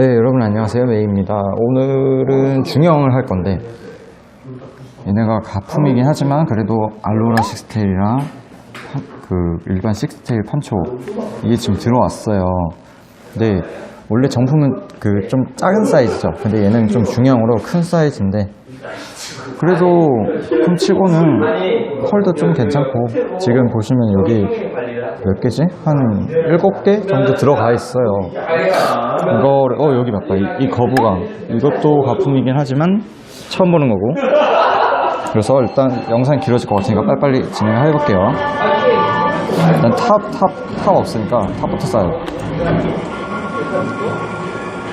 네, 여러분 안녕하세요. 메이입니다. 오늘은 중형을 할 건데, 얘네가 가품이긴 하지만, 그래도 알로라 식스테일이랑, 판- 그, 일반 식스테일 판초, 이게 지금 들어왔어요. 근데, 원래 정품은 그 좀 작은 사이즈죠. 근데 얘는 좀 중형으로 큰 사이즈인데, 그래도 훔치고는 컬도 좀 괜찮고, 지금 보시면 여기 몇 개지? 한 7개 정도 들어가 있어요. 이거를, 어, 여기 맞다. 이, 이 거부감. 이것도 가품이긴 하지만 처음 보는 거고. 그래서 일단 영상이 길어질 것 같으니까 빨리빨리 진행을 해볼게요. 일단 탑, 탑, 탑 없으니까 탑부터 쌓아요.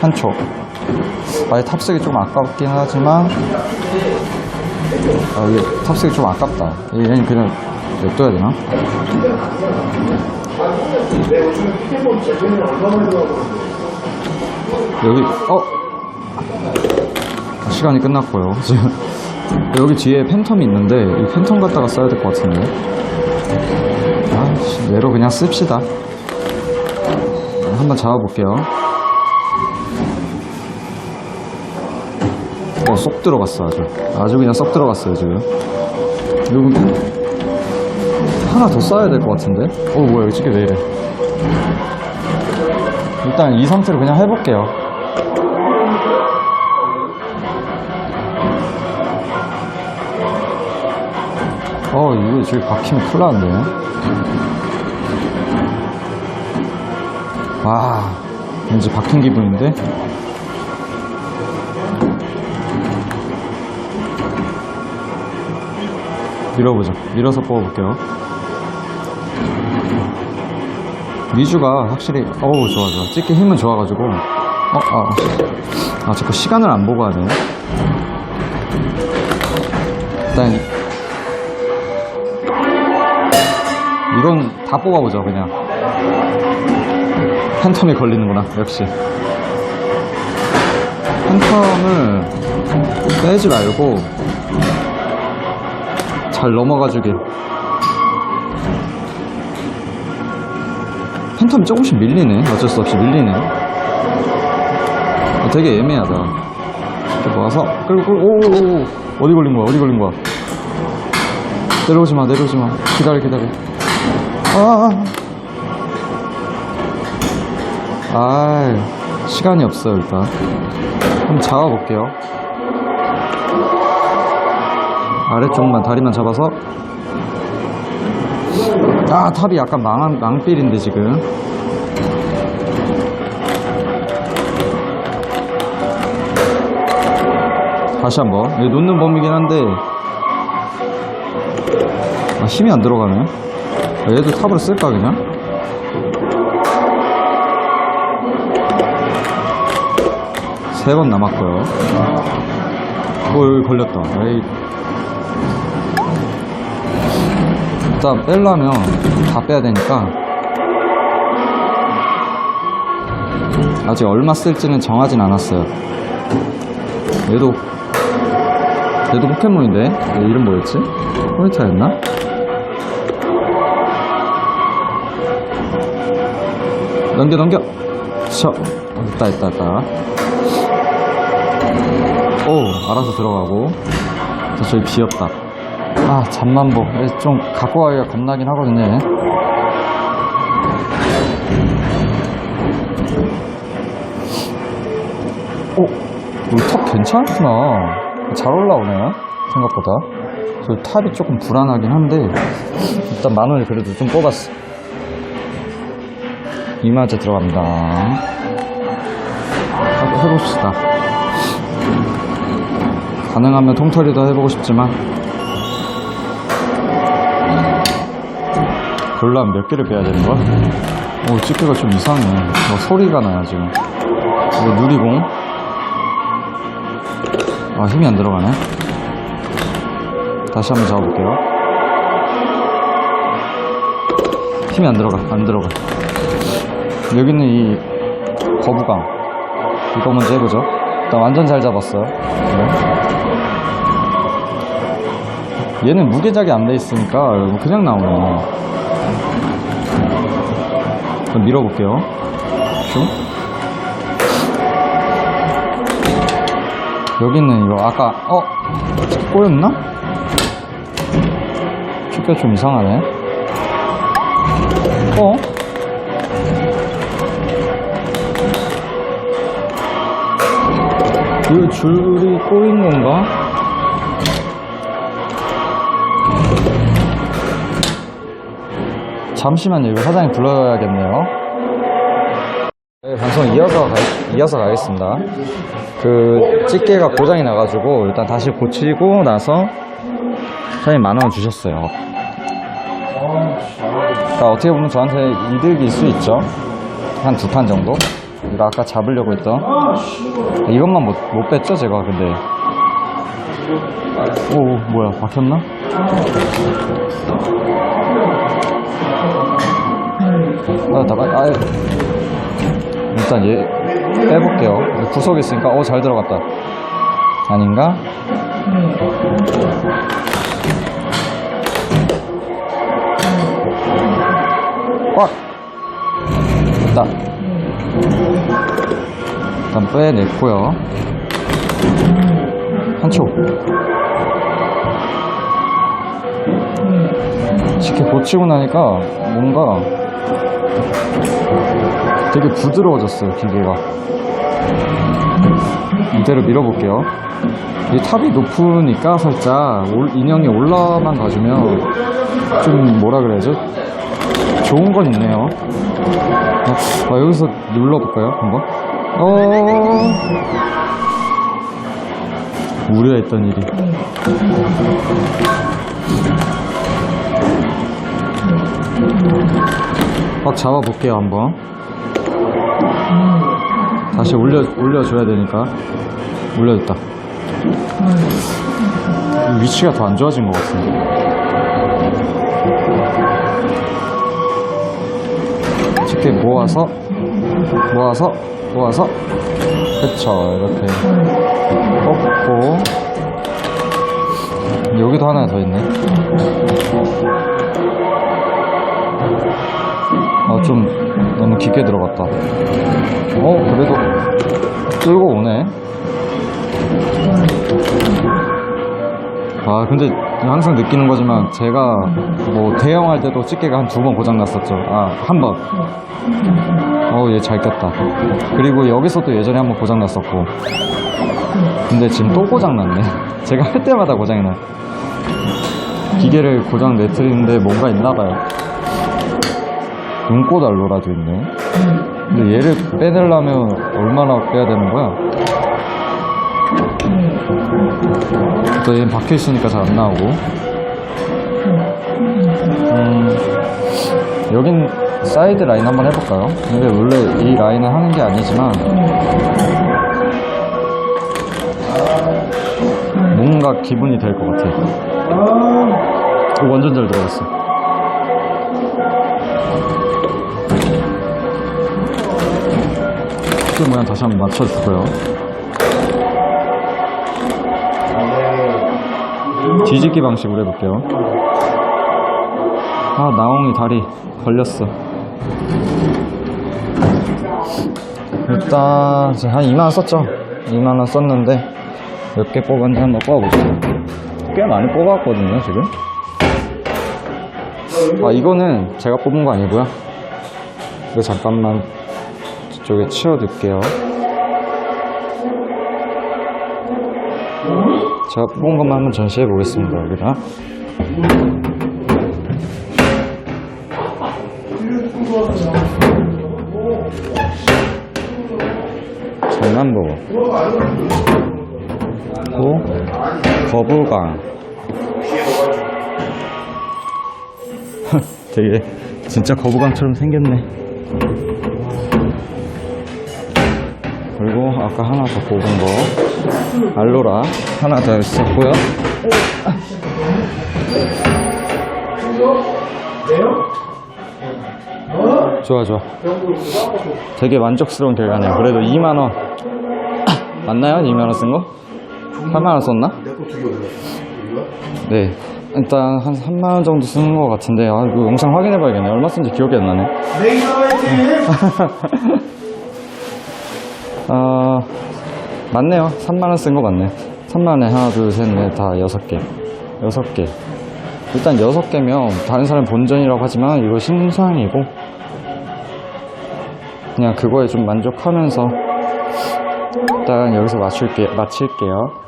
한 초. 아예 탑 쓰기 좀 아깝긴 하지만, 아, 이게 탑 쓰기 좀 아깝다. 얘는 그냥 냅둬야 되나? 여기 어? 아, 시간이 끝났고요. 지금 여기 뒤에 팬텀이 있는데 이 팬텀 갖다가 써야 될 것 같은데. 아씨 얘로 그냥 씁시다. 한번 잡아볼게요 어 쏙 들어갔어 아주 아주 그냥 쏙 들어갔어요 지금 여기 하나 더 써야 될 것 같은데 어 뭐야 이게 왜 이래 일단 이 상태로 그냥 해볼게요. 어, 이거 저기 박히면 큰일 나는데. 와, 왠지 박힌 기분인데? 밀어보죠. 밀어서 뽑아볼게요. 미주가 확실히 어우 좋아 좋아. 찍기 힘은 좋아가지고. 어, 아, 아 자꾸 시간을 안 보고 하네. 일단 이건 다 뽑아보죠 그냥. 팬텀이 걸리는구나 역시. 팬텀을 빼지 말고 잘 넘어가주길 팬텀이 조금씩 밀리네. 어쩔 수 없이 밀리네. 어, 되게 애매하다. 이렇게 모아서 끌고 끌고 오오오 어디 걸린 거야? 어디 걸린 거야? 내려오지 마, 내려오지 마. 기다려, 기다려. 아, 아, 시간이 없어요 일단. 한번 잡아볼게요. 아래쪽만 다리만 잡아서. 아 탑이 약간 망한 망필인데 지금. 다시 한번. 이거 놓는 범위긴 한데. 아, 힘이 안 들어가네. 아, 얘도 탑을 쓸까 그냥? 세 번 남았고요 오 여기 걸렸다. 에이. 일단 빼려면 다 빼야 되니까. 아직 얼마 쓸지는 정하진 않았어요. 얘도 얘도 포켓몬인데? 얘 이름 뭐였지? 포니타였나? 넘겨 넘겨. 쳐 어, 됐다 됐다 됐다 오 알아서 들어가고. 저 저기 비었다. 아 잠만보 좀 갖고 가기가 겁나긴 하거든요 얘. 오 여기 탑 괜찮구나. 잘 올라오네요 생각보다. 저 탑이 조금 불안하긴 한데 일단 만원을 그래도 좀 뽑았어. 이마제 들어갑니다. 하- 해봅시다 가능하면 통털이도 해보고 싶지만 골라면 몇 개를 빼야 되는 거야? 오, 집게가 좀 이상해. 뭐 소리가 나요, 지금. 이거 누리공. 아, 힘이 안 들어가네. 다시 한번 잡아볼게요. 힘이 안 들어가, 안 들어가. 여기는 이 거부감. 이거 먼저 해보죠. 일단 완전 잘 잡았어요. 네. 얘는 무게작이 안 돼 있으니까 그냥 나오네. 그럼 밀어볼게요. 슝. 여기는 이거 아까 어? 꼬였나? 집게 좀 이상하네 어? 이 줄이 꼬인 건가? 잠시만요. 이거 사장님 불러야겠네요. 네, 방송 이어서, 가, 이어서 가겠습니다. 그, 집게가 고장이 나가지고, 일단 다시 고치고 나서, 사장님 만 원 주셨어요. 그러니까 어떻게 보면 저한테 이득일 수 있죠. 한 두 판 정도? 이거 아까 잡으려고 했던. 이것만 못, 못 뺐죠, 제가, 근데. 오, 오, 뭐야, 박혔나? 아, 나가, 아, 일단 얘 빼볼게요. 구석에 있으니까, 어, 잘 들어갔다. 아닌가? 꽉! 됐다. 일단 빼냈고요. 한 초. 쉽게 고치고 나니까 뭔가 되게 부드러워졌어요, 기계가. 이대로 밀어볼게요. 이 탑이 높으니까 살짝 올- 인형이 올라만 가주면 좀 뭐라 그래야죠? 좋은 건 있네요. 어, 아, 여기서 눌러볼까요? 한번? 어... 우려했던 일이. 확 잡아 볼게요, 한번. 다시 올려, 올려줘야 되니까. 올려줬다. 위치가 더 안 좋아진 것 같습니다. 쉽게 모아서, 모아서, 모아서. 그쵸, 이렇게. 꺾고. 여기도 하나 더 있네. 아, 좀 너무 깊게 들어갔다. 어, 그래도 끌고 오네. 아, 근데 항상 느끼는 거지만 제가 뭐 대형할 때도 집게가 한 두 번 고장 났었죠. 아, 한 번. 어, 얘잘 꼈다. 그리고 여기서도 예전에 한번 고장 났었고. 근데 지금 또 고장 났네. 제가 할 때마다 고장이 나. 기계를 고장 내트리는데 뭔가 있나 봐요. 눈꽃 알로라도 있네. 근데 얘를 빼내려면 얼마나 빼야 되는 거야? 또 얘는 박혀 있으니까 잘 안 나오고. 음, 여긴 사이드 라인 한번 해볼까요? 근데 원래 이 라인을 하는 게 아니지만 뭔가 기분이 될 것 같아. 오, 완전 잘 들어갔어. 그 모양 다시 한번 맞춰주고요. 뒤집기 방식으로 해볼게요. 아, 나옹이 다리 걸렸어. 일단, 이제 한 2만원 썼죠? 2만원 썼는데, 몇 개 뽑았는지 한번 뽑아볼게요. 꽤 많이 뽑았거든요, 지금. 아, 이거는 제가 뽑은 거 아니고요. 이거 잠깐만 저쪽에 치워 둘게요. 제가 뽑은 것만 한번 전시해 보겠습니다, 여기다. 전남보 그리고 거부강 되게 진짜 거부강처럼 생겼네 아까 하나 더 뽑은 거. 알로라 하나 더 있었고요. 좋아 좋아. 되게 만족스러운 결과네요. 그래도 2만원. 맞나요? 2만원 쓴 거? 8만원 썼나? 네. 일단 한 3만원 정도 쓰는 것 같은데 아 이거 영상 확인해 봐야겠네. 얼마 쓴지 기억이 안 나네 아, 맞네요. 3만원 쓴 거 맞네. 3만원에 하나 둘셋넷다 여섯 개. 여섯 개. 일단 여섯 개면 다른 사람 본전이라고 하지만 이거 신상이고 그냥 그거에 좀 만족하면서 일단 여기서 맞출게, 마칠게요.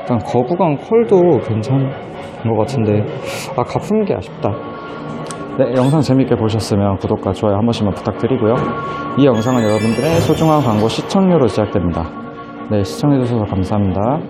일단 거부감 컬도 괜찮은 것 같은데. 아 갚은 게 아쉽다 네, 영상 재밌게 보셨으면 구독과 좋아요 한 번씩만 부탁드리고요. 이 영상은 여러분들의 소중한 광고 시청료로 시작됩니다. 네, 시청해주셔서 감사합니다.